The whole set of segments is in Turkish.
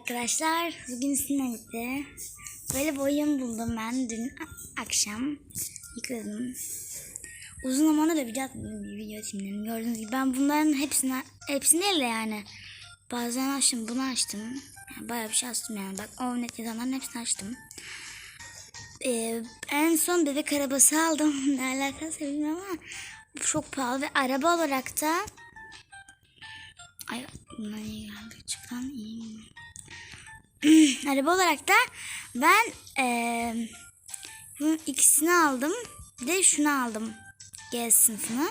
Arkadaşlar bugün sinemde böyle bir oyun buldum ben dün akşam yıkladım. Uzun zamandır da video atmadım bir video atayım Gördüğünüz gibi ben bunların hepsini hepsini de yani bazen açtım bunu açtım. Yani bayağı bir şey açtım yani bak o net yazanların hepsini açtım. Ee, en son bebek arabası aldım. ne alakası bilmiyorum ama çok pahalı ve araba olarak da Ay bunlar iyi geldi. Çıkan iyi mi? Araba olarak da ben bunun ikisini aldım. Bir de şunu aldım. G sınıfını.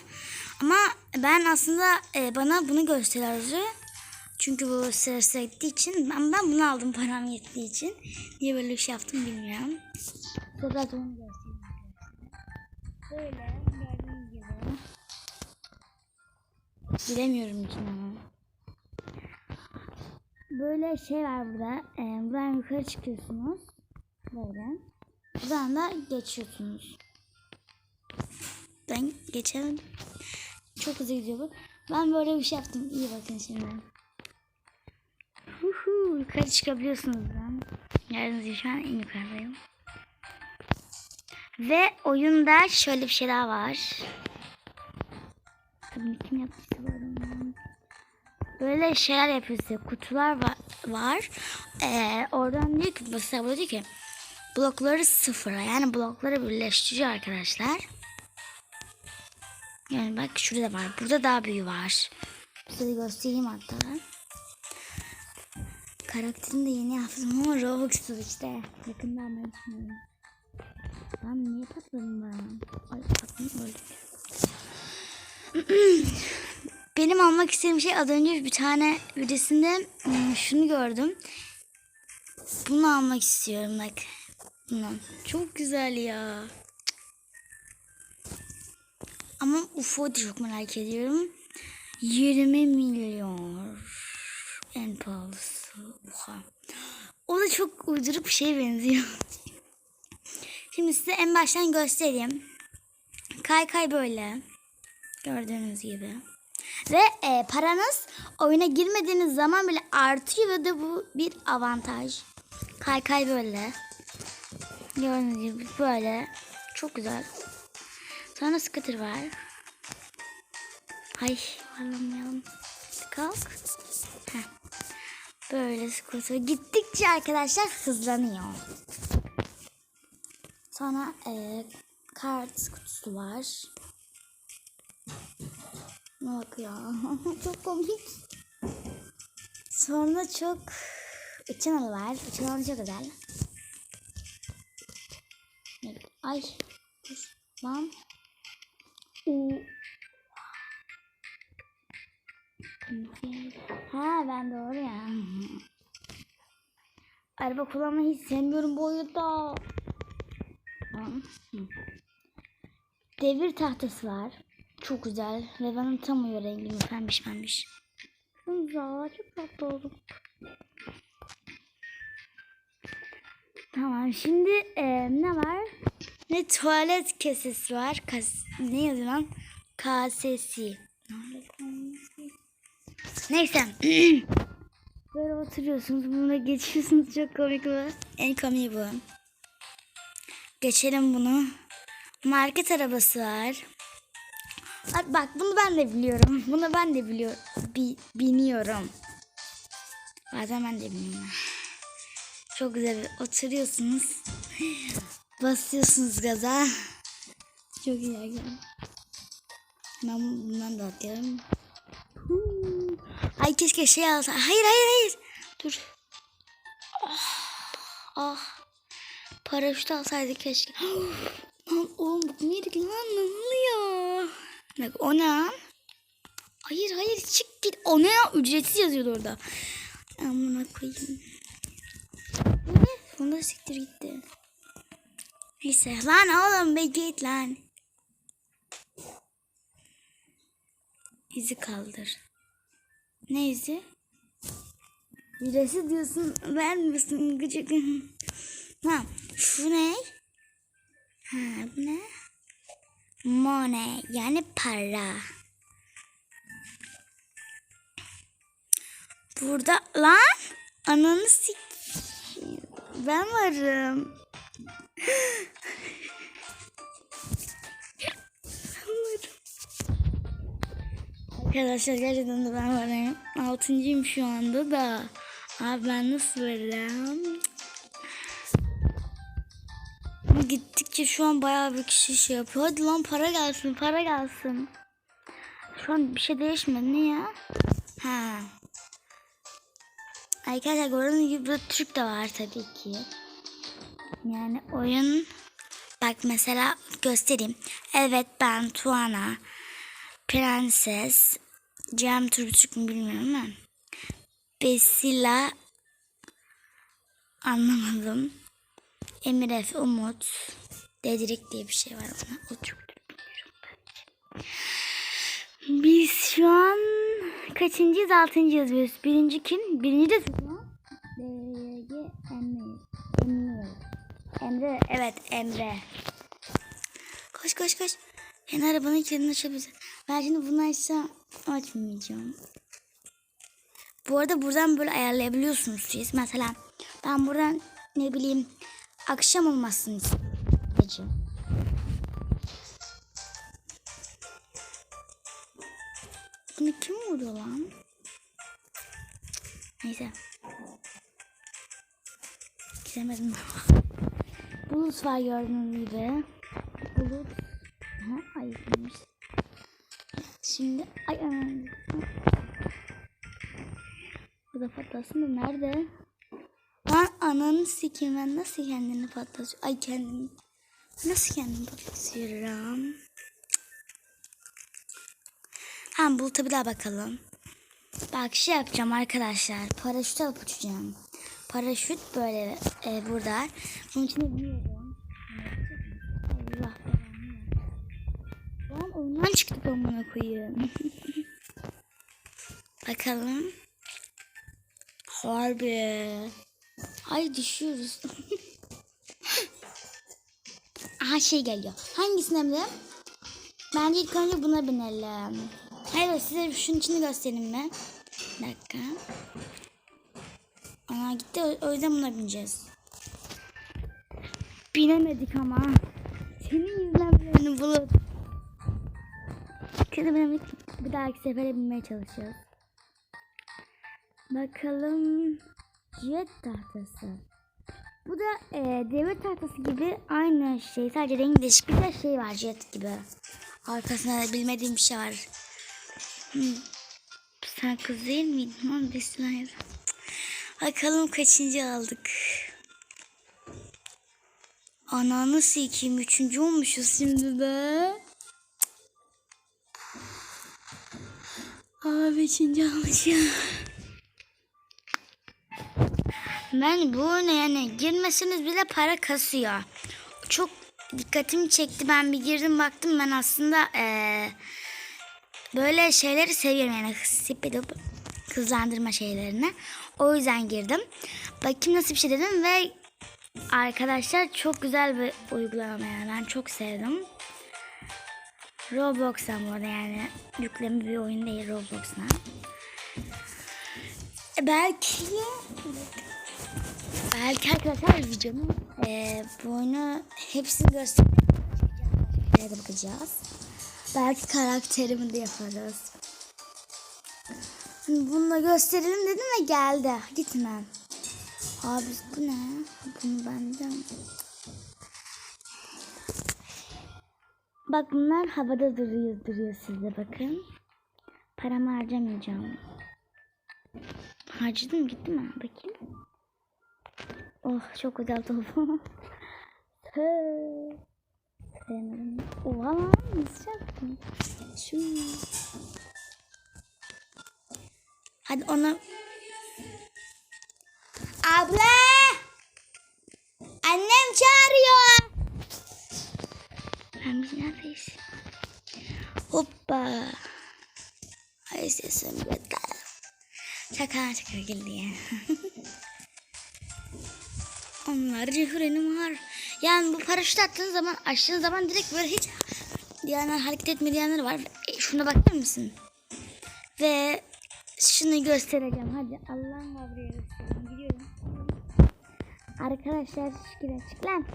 Ama ben aslında e, bana bunu gösteriyordu. Çünkü bu sıra sıra gittiği için ben, ben bunu aldım param yettiği için. Niye böyle bir şey yaptım bilmiyorum. Fakat onu göstereyim. Böyle gördüğünüz gibi. Bilemiyorum için ama. Böyle şey var burada. Ee, buradan yukarı çıkıyorsunuz. Böyle. Buradan da geçiyorsunuz. Ben geçemedim. Çok hızlı gidiyor bu. Ben böyle bir şey yaptım. İyi bakın şimdi. Huhu, yukarı çıkabiliyorsunuz ben. Gördüğünüz şu an en yukarıdayım. Ve oyunda şöyle bir şey daha var. Tabii kim yaptıysa bu. Böyle şeyler yapıyor size. Kutular var. Ee, oradan diyor ki mesela diyor ki blokları sıfıra yani blokları birleştiriyor arkadaşlar. Yani bak şurada var. Burada daha büyüğü var. Size göstereyim hatta. Karakterini de yeni yaptım ama Robux'uz işte. Yakında almayı düşünüyorum. Lan niye patladım ben? Ay patladım öldüm. Benim almak istediğim şey az önce bir tane videosunda hmm, şunu gördüm. Bunu almak istiyorum bak. Bunu. Çok güzel ya. Ama UFO'yu çok merak ediyorum. 20 milyon. En pahalısı. Oha. O da çok uyduruk bir şeye benziyor. Şimdi size en baştan göstereyim. Kaykay böyle. Gördüğünüz gibi. Ve e, paranız oyuna girmediğiniz zaman bile artıyor ve de bu bir avantaj. Kaykay böyle. Gördüğünüz gibi böyle. Çok güzel. Sonra scooter var. Ay varlamayalım. Kalk. Heh. Böyle scooter. Gittikçe arkadaşlar hızlanıyor. Sonra e, kart kutusu var. Bak ya. çok komik. Sonra çok uçan var. Uçan çok güzel. Ay. Oo. Ha ben doğru ya. Araba kullanmayı hiç sevmiyorum bu oyunda. Tamam. Devir tahtası var. Çok güzel. Ve bana tam uyuyor rengim. Pembiş pembiş. Güzel. Çok tatlı oldum. Tamam. Şimdi e, ne var? Ne tuvalet kesesi var. Kas ne yazıyor lan? Kasesi. Neyse. Böyle oturuyorsunuz. Bunu geçiyorsunuz. Çok komik bu. En komik bu. Geçelim bunu. Market arabası var. Ay, Bak bunu ben de biliyorum. Bunu ben de biliyorum. Bi, biniyorum. Bazen ben de biniyorum. Çok güzel. Oturuyorsunuz. Basıyorsunuz gaza. Çok gerçekten. Ben bundan da. Huu. Ay keşke şey alsa. Hayır hayır hayır. Dur. Ah. ah. Paraşüt alsaydık keşke. Lan oğlum bu neydi lan ne oluyor? Bak o ne? lan? Hayır hayır çık git. O ne ya? Ücretsiz yazıyordu orada. Amına koyayım. Bu ne? Sonunda siktir gitti. Neyse lan oğlum be git lan. İzi kaldır. Ne izi? Ücretsiz diyorsun vermiyorsun gıcık. Ha şu ne? Ha bu ne? Money yani para. Burada lan Ananı sik. Ben varım. Arkadaşlar gerçekten de ben varım. Altıncıyım şu anda da. Abi ben nasıl varım? Ama Gittikçe şu an bayağı bir kişi şey yapıyor. Hadi lan para gelsin, para gelsin. Şu an bir şey değişmedi. Niye? Ha. Arkadaşlar gördüğünüz gibi burada Türk de var tabii ki. Yani oyun bak mesela göstereyim. Evet ben Tuana. Prenses. Cem Türk mü bilmiyorum ama. Besila anlamadım. Emir Efe, Umut. Dedrik diye bir şey var ona. O ben. Biz şu an kaçıncıyız? Altıncıyız biz. Birinci kim? Birinci de. DG Emre. Emre. Emre. Evet Emre. Koş koş koş. Yani arabanın kilidini açabilirsin. Ben şimdi bunu açsam açmayacağım. Bu arada buradan böyle ayarlayabiliyorsunuz siz. Mesela ben buradan ne bileyim akşam olmasını istiyorum. Bunu kim vurdu lan? Neyse. Gidemedim. Bulut var gördüğünüz gibi. Bulut. Ha, ayıkmış. Şimdi ay anam. Bu da patlasın da nerede? Lan ananı sikeyim ben nasıl kendini patlatıyorum? Ay kendimi. Nasıl kendimi patlatıyorum? Ha buluta bir daha bakalım. Bak şey yapacağım arkadaşlar. Paraşüt alıp uçacağım. Paraşüt böyle e, burada. Bunun içine biniyorum. Allah belanı. Lan oyundan çıktık amına koyayım. Bakalım. Harbi. Ay düşüyoruz. Aha şey geliyor. Hangisine binelim? Bence ilk önce buna binelim. Hayır size şunun içini göstereyim mi? Bir dakika. Ana gitti o yüzden buna bineceğiz. Binemedik ama. Senin yüzünden beni bulup. Şimdi binemedik. Bir dahaki sefere binmeye çalışacağız. Bakalım. Jet tahtası. Bu da e, devir tahtası gibi aynı şey. Sadece rengi değişik bir de şey var jet gibi. Arkasında da bilmediğim bir şey var. Hmm. Sen kız değil miydin? Lan Bismillah. Bakalım kaçıncı aldık. Ananı sikeyim. Üçüncü olmuşuz şimdi de. Aa beşinci almışım. Ben bu oyuna yani girmesiniz bile para kasıyor. Çok dikkatimi çekti. Ben bir girdim baktım ben aslında eee, böyle şeyleri seviyorum yani speed up hızlandırma şeylerini. O yüzden girdim. Bakayım nasıl bir şey dedim ve arkadaşlar çok güzel bir uygulama yani ben çok sevdim. Roblox'a bu arada yani yükleme bir oyun değil Roblox'a. E, Belki belki arkadaşlar videonun e, bu oyunu hepsini göstermeye de bakacağız. Belki karakterimi de yaparız. Hani Bunu da gösterelim dedim ve geldi. Gitmem. Abi bu ne? Bunu benden. Bak bunlar havada duruyor, duruyor sizde bakın. Paramı harcamayacağım. Harcadım gitti mi? Bakayım. Oh çok güzel topu. Sevmedim. Oha lan nasıl? Şunu. Hadi onu. Abla! Annem çağırıyor. Ben biz neredeyiz? Hoppa. Ay sesim yeter. Şaka şaka geldi ya. Onlarca frenim var. Yani bu paraşüt attığın zaman açtığın zaman direkt böyle hiç diğerler hareket etmediğinler var. E, şuna bakar mısın? Ve şunu göstereceğim. Hadi Allah'ın buraya göstereyim. Gidiyorum. Arkadaşlar şükür açık lan.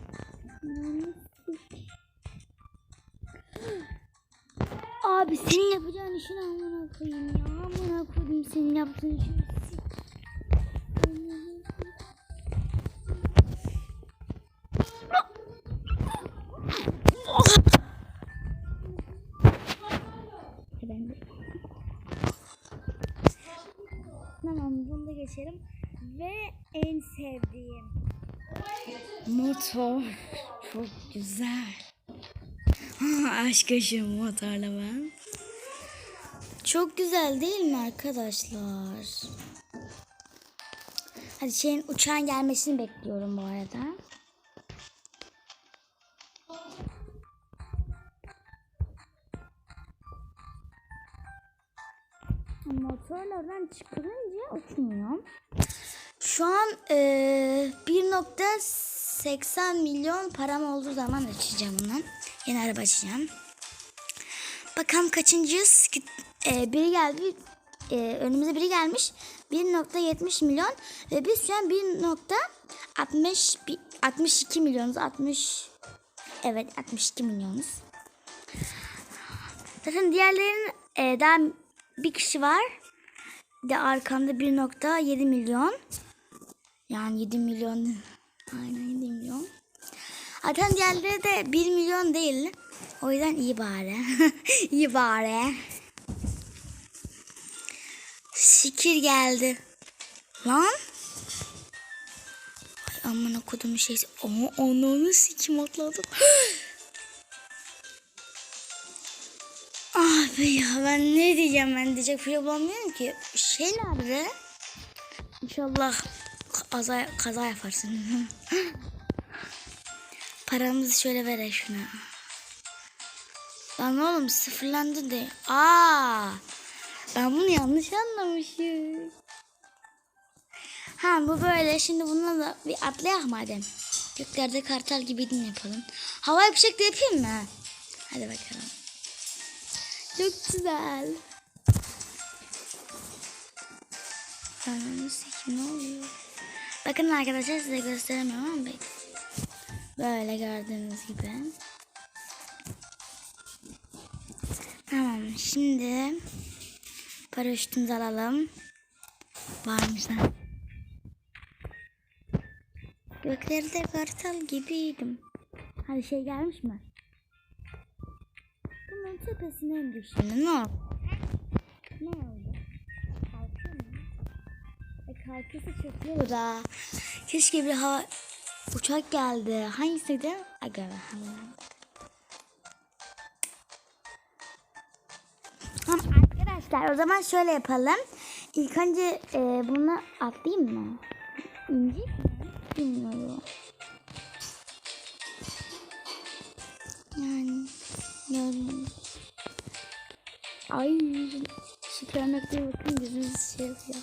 Abi senin yapacağın işini amına koyayım ya. Amına koyayım senin yaptığın işini. Geçelim. Ve en sevdiğim. Motor. Çok güzel. Aşk yaşıyorum motorla ben. Çok güzel değil mi arkadaşlar? Hadi şeyin uçağın gelmesini bekliyorum bu arada. Motorlardan çıkılınca uçmuyor. Şu an eee 1.80 milyon param olduğu zaman açacağım onu. Yeni araba açacağım. Bakalım kaçıncıyız? Eee biri geldi. Eee önümüze biri gelmiş. 1.70 milyon. Ve biz şu an 1.60 62 milyonuz. 60 Evet 62 milyonuz. Zaten diğerlerinin eee, daha bir kişi var. De arkamda 1.7 milyon. Yani 7 milyon. Aynen 7 milyon. Zaten diğerleri de 1 milyon değil. O yüzden iyi bari. iyi bari. Şikir geldi. Lan. Ay aman okudum şey. Ama ananı sikim atladım. Be ya ben ne diyeceğim ben diyecek bir şey bulamıyorum ki. Şey nerede? İnşallah kaza, kaza yaparsın. Paramızı şöyle ver şuna. Lan oğlum sıfırlandı de. Aa, ben bunu yanlış anlamışım. Ha bu böyle şimdi bununla da bir atlayak madem. Göklerde kartal gibi yapalım. Havai fişek de yapayım mı? Hadi bakalım. Çok güzel. Ananı sikim ne oluyor? Bakın arkadaşlar size gösteremiyorum ama bak. Böyle gördüğünüz gibi. Tamam şimdi paraşütümüzü alalım. Varmış lan. Göklerde kartal gibiydim. Hadi şey gelmiş mi? İndik şimdi. Ne oldu? Ne oldu? Kalkıyor mu? E kalkırsa çok iyi olur ha. Keşke bir hava uçak geldi. Hangisiydi? Aga. Tamam arkadaşlar o zaman şöyle yapalım. İlk önce e, bunu atlayayım mı? İnci mi? Bilmiyorum. Yani gördüğünüz. Ay şu körnekliğe bakın gözünüz şey yapıyor.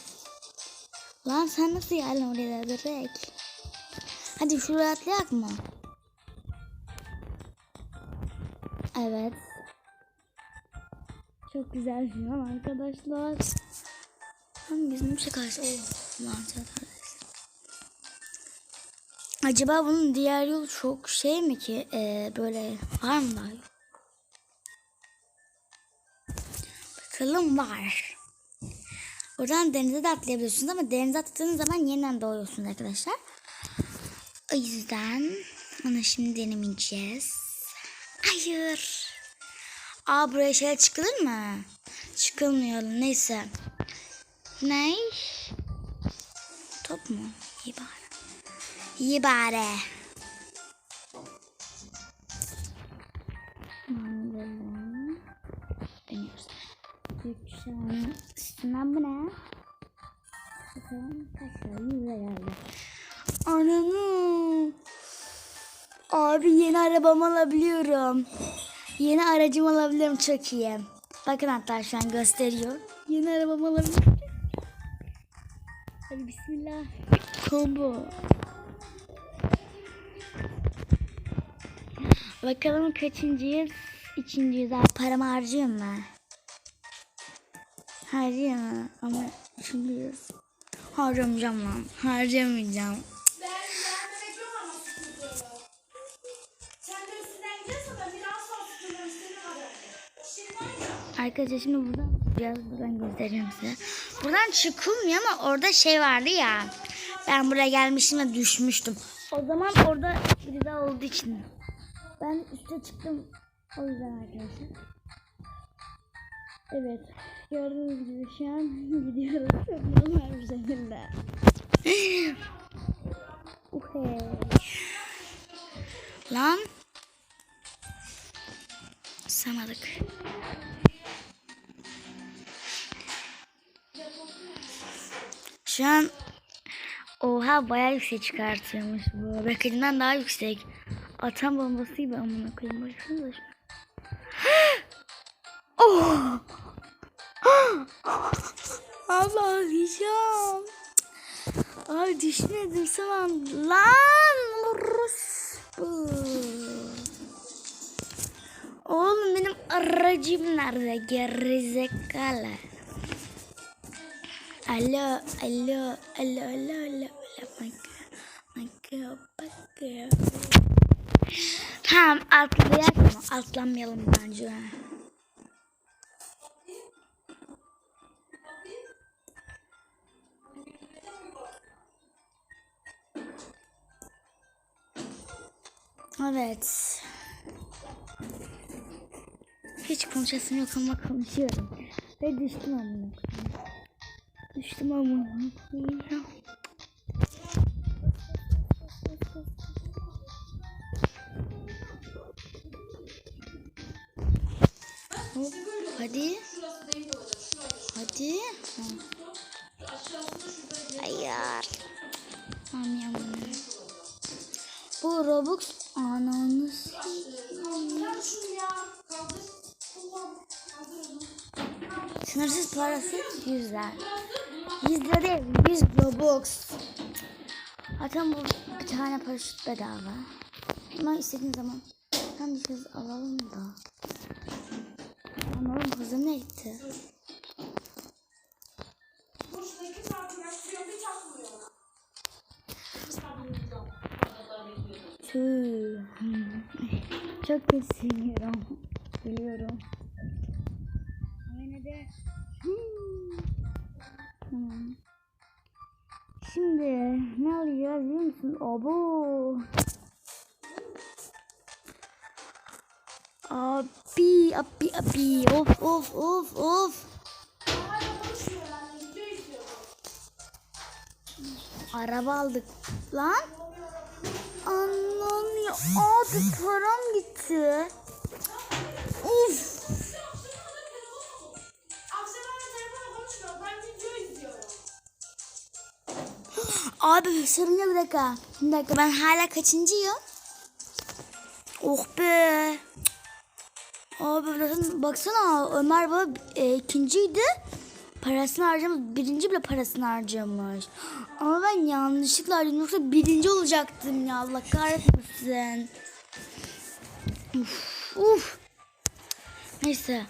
Lan sen nasıl geldin oraya direkt? Hadi şuraya atlayak mı? Evet. Çok güzel an arkadaşlar. Tam bizim şakası. Oh, lan zaten. Acaba bunun diğer yol çok şey mi ki? Ee, böyle var mı daha? Bakalım var. Oradan denize de atlayabiliyorsunuz ama denize atladığınız zaman yeniden doğuyorsunuz arkadaşlar. O yüzden onu şimdi denemeyeceğiz. Hayır. Aa buraya şey çıkılır mı? Çıkılmıyor. Neyse. Ne? Top mu? İyi bari. İyi bari. Arabamı alabiliyorum. Yeni aracımı alabilirim çok iyi. Bakın hatta şu an gösteriyor. Yeni arabamı alabilirim. Hadi bismillah. Combo. Bakalım kaçıncıyız? İkinciyiz. Abi paramı harcıyorum mu? Harcayamam ama şimdi harcamayacağım lan. Harcamayacağım. Arkadaşlar şimdi buradan biraz buradan göstereceğim size. Buradan çıkılmıyor ama orada şey vardı ya. Ben buraya gelmiştim ve düşmüştüm. O zaman orada biri daha olduğu için. Ben üste çıktım. O yüzden arkadaşlar. Evet. Gördüğünüz gibi şu an gidiyoruz. Çok normal bir. Lan. Samadık. Şu an oha bayağı yüksek çıkartıyormuş bu. Beklediğimden daha yüksek. Atam bombası gibi amına koyayım. Baksanıza şu. oh! Allah diyeceğim. Ay düşünmedim sana. Lan orospu. Oğlum benim aracım nerede? Gerizekalı. Alo, alo, alo, alo, alo, alo, maka, maka, maka. Tamam atlayak mı? Atlamayalım bence. Evet. Hiç konuşasım yok ama konuşuyorum. Ve düştüm amına koyayım. Düştüm. Hop, hadi. Hadi. Ha. Hayır. Tamam yanına. Bu Robux ananı ya. Sınırsız parası 100 lira. 100 lira değil 100 Robux. Zaten bu bir tane paraşüt bedava. Ama istediğin zaman hem bir kız alalım da. Lan oğlum hızım ne gitti? Tüh. Çok kötü siniryorum. Biliyorum. Ama de. Hmm. Tamam. Şimdi ne alacağız biliyor musun? Abo. Abi, abi, abi. Of, of, of, of. Araba aldık. Lan. Ya. Abi param gitti. Abi sorun yok bir dakika. Bir dakika ben hala kaçıncıyım? Oh be. Abi zaten baksana Ömer baba e, ikinciydi. Parasını harcamış. Birinci bile parasını harcamış. Ama ben yanlışlıkla harcadım. Yoksa birinci olacaktım ya. Allah kahretmesin. Uf, uf. Neyse.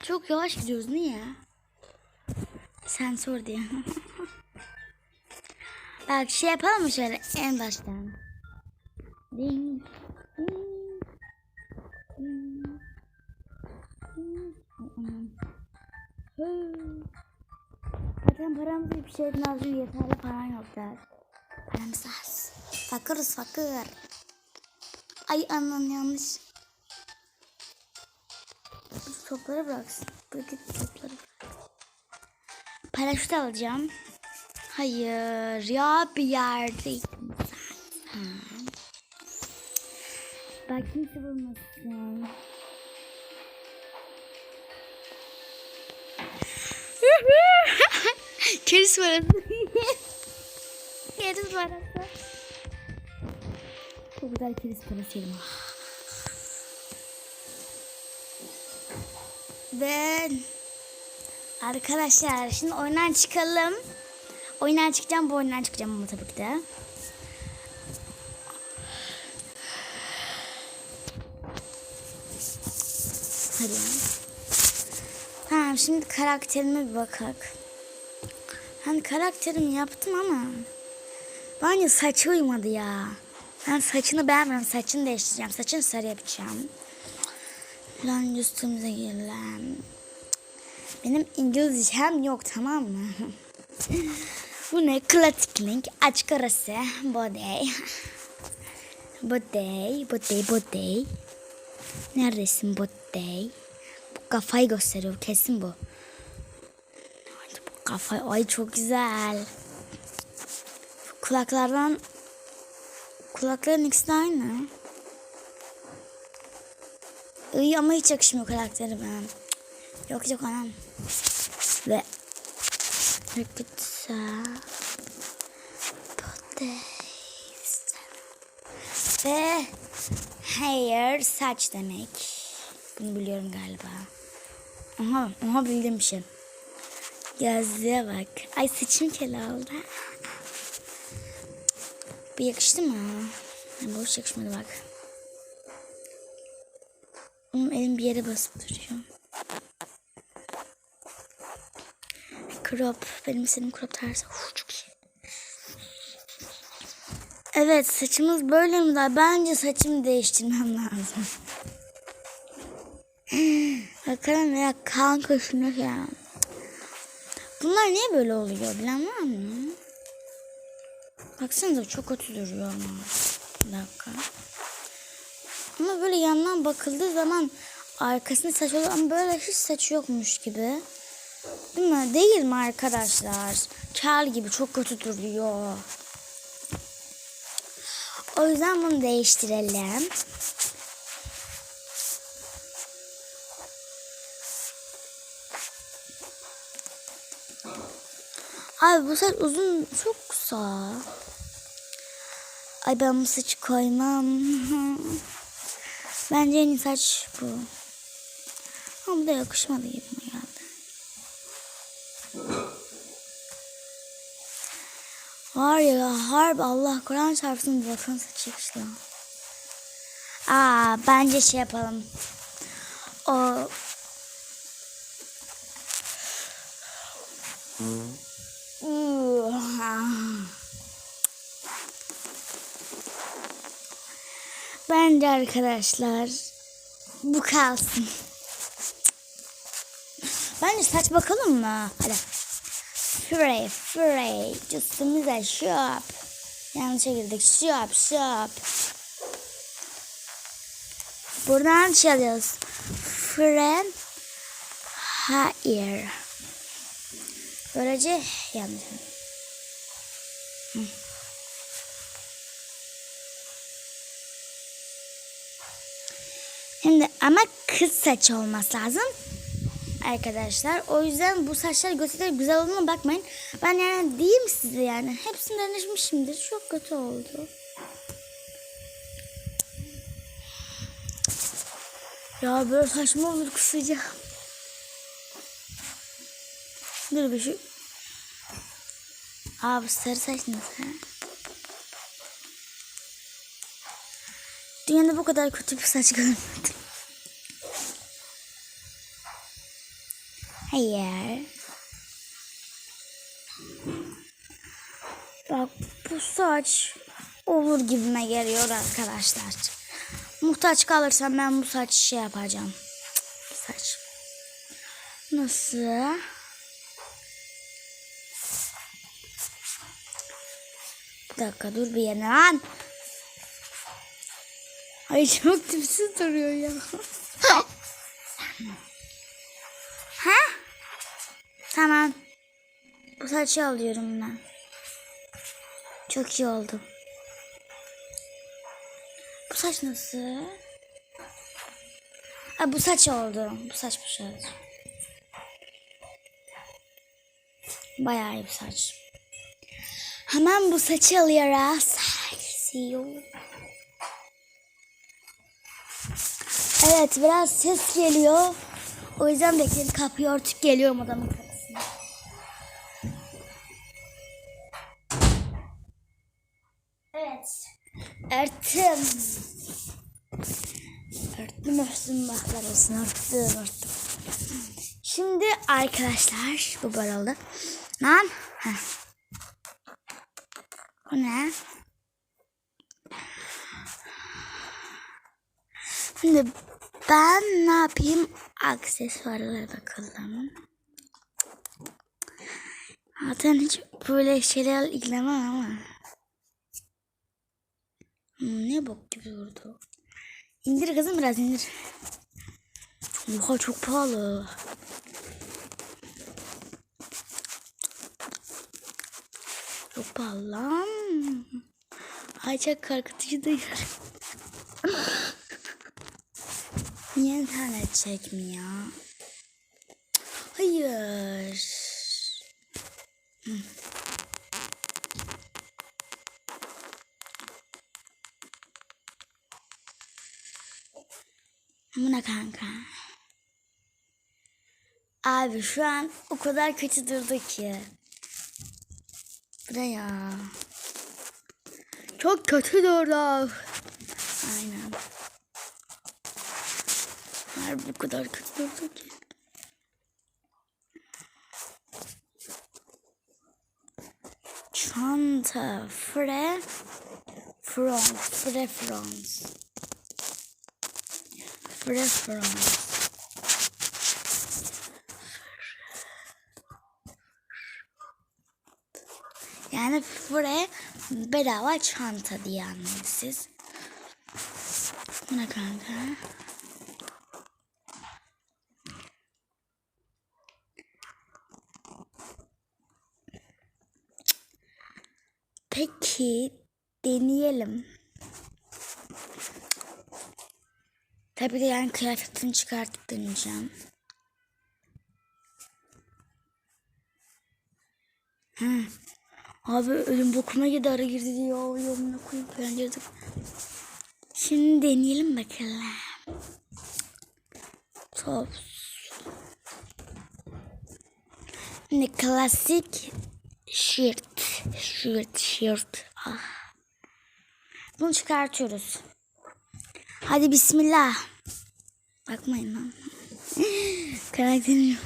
Çok yavaş gidiyoruz. Niye? Sen sor diye. Bak şey yapalım mı şöyle en baştan? Ding. ding, ding, ding. Zaten paramız bir şeyden az yeterli paran yok der. Paramız az. Fakırız fakir. Ay anan yanlış. Topları bıraksın. Bırak topları. Paraşüt alacağım. Hayır ya bir yerdeydim zaten. Bak kimse bulmasın. Keriz parası. keriz parası. Bu kadar keriz parası yedim. Ve arkadaşlar şimdi oyundan çıkalım. Oyundan çıkacağım bu oyundan çıkacağım ama tabii ki de. Hadi. Tamam şimdi karakterime bir bakak. Hani karakterimi yaptım ama bence saçı uymadı ya. Ben saçını beğenmiyorum. Saçını değiştireceğim. Saçını sarı yapacağım. Lan üstümüze girilen. Benim İngilizcem yok tamam mı? Bu ne? Klasikling. Açık arası. Body. Body. Body. Body. Neredesin Body? Bu kafayı gösteriyor. Kesin bu. Bu kafa? Ay çok güzel. Kulaklardan kulakların ikisi de aynı. İyi ama hiç yakışmıyor karakterime. Yok yok anam. Ve Rikitsa Potato Ve hair saç demek. Bunu biliyorum galiba. Aha, aha bildiğim bir şey. Gözlüğe bak. Ay saçım kel oldu. Bu yakıştı mı? Yani boş yakışmadı bak. Onun elim bir yere basıp duruyor. Crop. Benim senin crop tarzı. Uf, çok iyi. Evet saçımız böyle mi daha? Bence saçımı değiştirmem lazım. Bakalım ya kanka şuna ya. Bunlar niye böyle oluyor bilen var mı? Baksanıza çok kötü duruyor ama. Bir dakika. Ama böyle yandan bakıldığı zaman arkasında saç oluyor ama böyle hiç saç yokmuş gibi. Değil mi? Değil mi arkadaşlar? Kel gibi çok kötü duruyor. O yüzden bunu değiştirelim. Ay bu saç uzun çok kısa. Ay ben bu saçı koymam. Bence en iyi saç bu. Ama bu da yakışmadı gibi Var ya harbi Allah Kur'an çarpsın bir bakın saç yakıştı. Aa bence şey yapalım. O Bence arkadaşlar bu kalsın. Bence saç bakalım mı? Hadi. Frey, frey. Üstümüze shop. Yanlışa girdik. Shop, shop. Buradan şey alıyoruz. Friend hair. Böylece yanlış. Hı. Şimdi ama kız saçı olması lazım. Arkadaşlar o yüzden bu saçlar gösteride güzel olduğuna bakmayın. Ben yani diyeyim size yani hepsini denemişimdir. Çok kötü oldu. Ya böyle saçma olur kısaca. Dur bir şu. Aa bu sarı saç nasıl? Dünyada bu kadar kötü bir saç görmedim. Hayır. Bak bu saç olur gibime geliyor arkadaşlar. Muhtaç kalırsam ben bu saç şey yapacağım. Cık, Saç. Nasıl? Bir dakika dur bir yana lan. Ay çok tipsiz duruyor ya. Saçı alıyorum ben. Çok iyi oldu. Bu saç nasıl? Ha, bu saç oldu. Bu saç bu saç. Bayağı iyi bir saç. Hemen bu saçı alıyoruz. Evet biraz ses geliyor. O yüzden bekleyin kapıyı örtüp geliyorum adamın kapısına. Evet. Örttüm. Örttüm örttüm baklar olsun örttüm örttüm. Şimdi arkadaşlar bu böyle oldu. Lan. Bu ne? Şimdi ben ne yapayım? Aksesuarlara bakalım. Zaten hiç böyle şeyler ilgilemem ama. Hmm, ne bok gibi durdu. İndir kızım biraz indir. Oha çok pahalı. Çok pahalı lan. Ay çok korkutucu duyuyorum. Niye internet çekmiyor? Hayır. Hı. Ne kanka? Abi şu an o kadar kötü durdu ki. Bu ne ya? Çok kötü durdu. Aynen. Harbi bu kadar kötü durdu ki. Çanta. Fre. Front. Fre front. Front. Yani fre bedava çanta diye anlayın siz. Ne kanka? Peki deneyelim. Tabii de yani kıyafetini çıkartıp deneyeceğim. Hı. Abi ölüm bokuma girdi ara girdi diye yoluna koyup gönderdik. Şimdi deneyelim bakalım. Top. Şimdi klasik shirt. Shirt, shirt. Ah. Bunu çıkartıyoruz. Hadi bismillah. Bakmayın lan. Karakterim yok.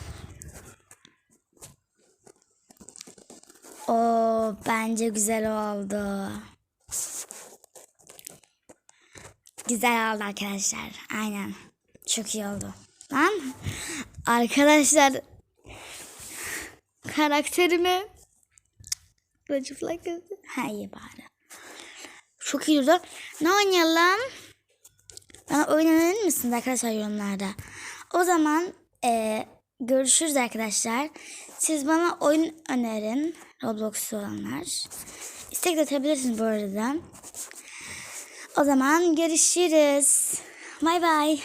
Oo, bence güzel oldu. Güzel oldu arkadaşlar. Aynen. Çok iyi oldu. Lan arkadaşlar karakterimi çıplak gözü. Ha iyi bari. Çok iyi durdu. Ne oynayalım? Bana oyun önerir misiniz arkadaşlar yorumlarda? O zaman eee, görüşürüz arkadaşlar. Siz bana oyun önerin. Roblox'u olanlar. İstek de atabilirsiniz bu arada. O zaman görüşürüz. Bay bay.